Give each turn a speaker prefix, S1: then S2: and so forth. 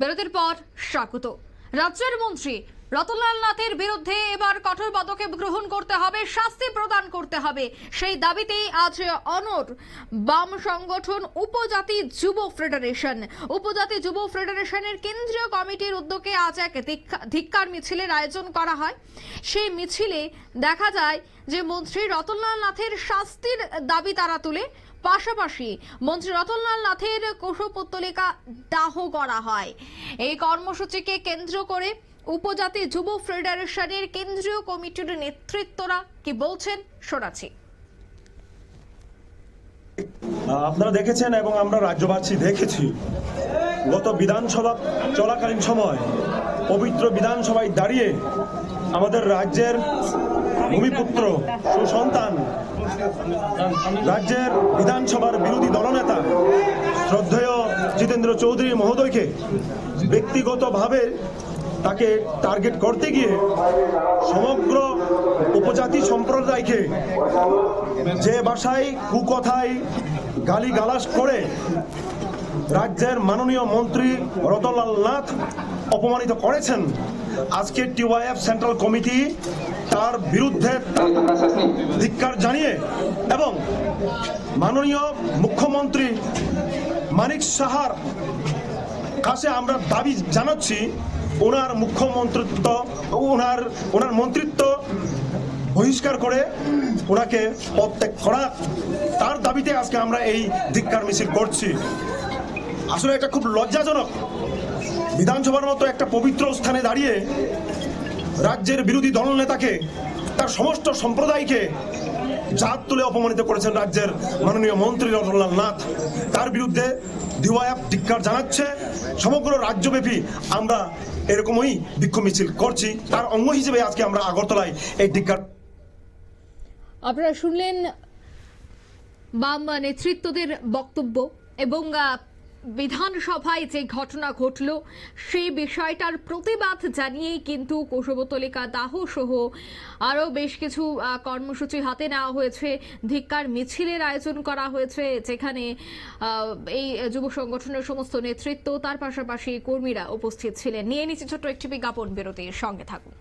S1: বিরতির পর স্বাগত। রাজ্যের মন্ত্রী রতনলাল নাথের বিরুদ্ধে কঠোর পদক্ষেপ গ্রহণ করতে হবে, শাস্তি প্রদান করতে হবে। সেই দাবিতেই আজ অনর বাম সংগঠন উপজাতি যুব ফেডারেশন। উপজাতি যুব ফেডারেশনের কেন্দ্রীয় কমিটির উদ্যোগে আজ এক ধিক্কা- ধিক্কার মিছিলের আয়োজন করা হয়। সেই মিছিলে দেখা যায় যে মন্ত্রী রতনলাল নাথের শাস্তির দাবি তারা তুলে। পাশাপাশি মন্ত্রী রতনলাল নাথের কোষপত্তলিকা দাহ করা হয়। এই কর্মসূচিকে কেন্দ্র করে উপজাতি যুব ফেডারেশনের কেন্দ্রীয় কমিটির নেতৃত্বরা কি বলছেন শোনাচ্ছি।
S2: আপনারা দেখেছেন এবং আমরা রাজ্যবাসী দেখেছি, গত বিধানসভা চলাকালীন সময় পবিত্র বিধানসভায় দাঁড়িয়ে আমাদের রাজ্যের ভূমিপুত্র সুসন্তান, রাজ্যের বিধানসভার বিরোধী দলনেতা শ্রদ্ধেয় জিতেন্দ্র চৌধুরী মহোদয়কে ব্যক্তিগতভাবে তাকে টার্গেট করতে গিয়ে সমগ্র উপজাতি সম্প্রদায়কে যে ভাষায়, কুকথায় গালি গালাস করে রাজ্যের মাননীয় মন্ত্রী রতনলাল নাথ অপমানিত করেছেন, আজকে টিওয়াইএফ সেন্ট্রাল কমিটি তার বিরুদ্ধে ধিক্কার জানিয়ে এবং মাননীয় মুখ্যমন্ত্রী মানিক সাহার কাছে আমরা দাবি জানাচ্ছি ওনার মুখ্যমন্ত্রিত্ব, ওনার ওনার মন্ত্রিত্ব বহিষ্কার করে ওনাকে প্রত্যেক করা তার দাবিতে আজকে আমরা এই ধিক্কার মিছিল করছি। আসলে এটা খুব লজ্জাজনক। বিধানসভার মতো একটা পবিত্র স্থানে দাঁড়িয়ে রাজ্যের বিরোধী দলনেতাকে তার সমস্ত সম্প্রদায়কে জাত তুলে অপমানিত করেছেন রাজ্যের মাননীয় মন্ত্রী রতনলাল নাথ। তার বিরুদ্ধে ডিওয়াইএফ ধিক্কার জানাচ্ছে। সমগ্র রাজ্যব্যাপী আমরা এরকমই বিক্ষোভ মিছিল করছি। তার অঙ্গ হিসেবে আজকে আমরা আগরতলায় এই ধিক্কার
S1: আপনারা শুনলেন বাম নেতৃত্বদের বক্তব্য এবং বিধানসভায় যে ঘটনা ঘটল, সেই বিষয়টার প্রতিবাদ জানিয়েই কিন্তু কোষবতলিকা দাহ সহ আরও বেশ কিছু কর্মসূচি হাতে নেওয়া হয়েছে। ধিক্কার মিছিলের আয়োজন করা হয়েছে, যেখানে এই যুব সংগঠনের সমস্ত নেতৃত্ব, তার পাশাপাশি কর্মীরা উপস্থিত ছিলেন। নিয়ে নিচ্ছে ছোট্ট একটি বিজ্ঞাপন বিরতির সঙ্গে থাকুন।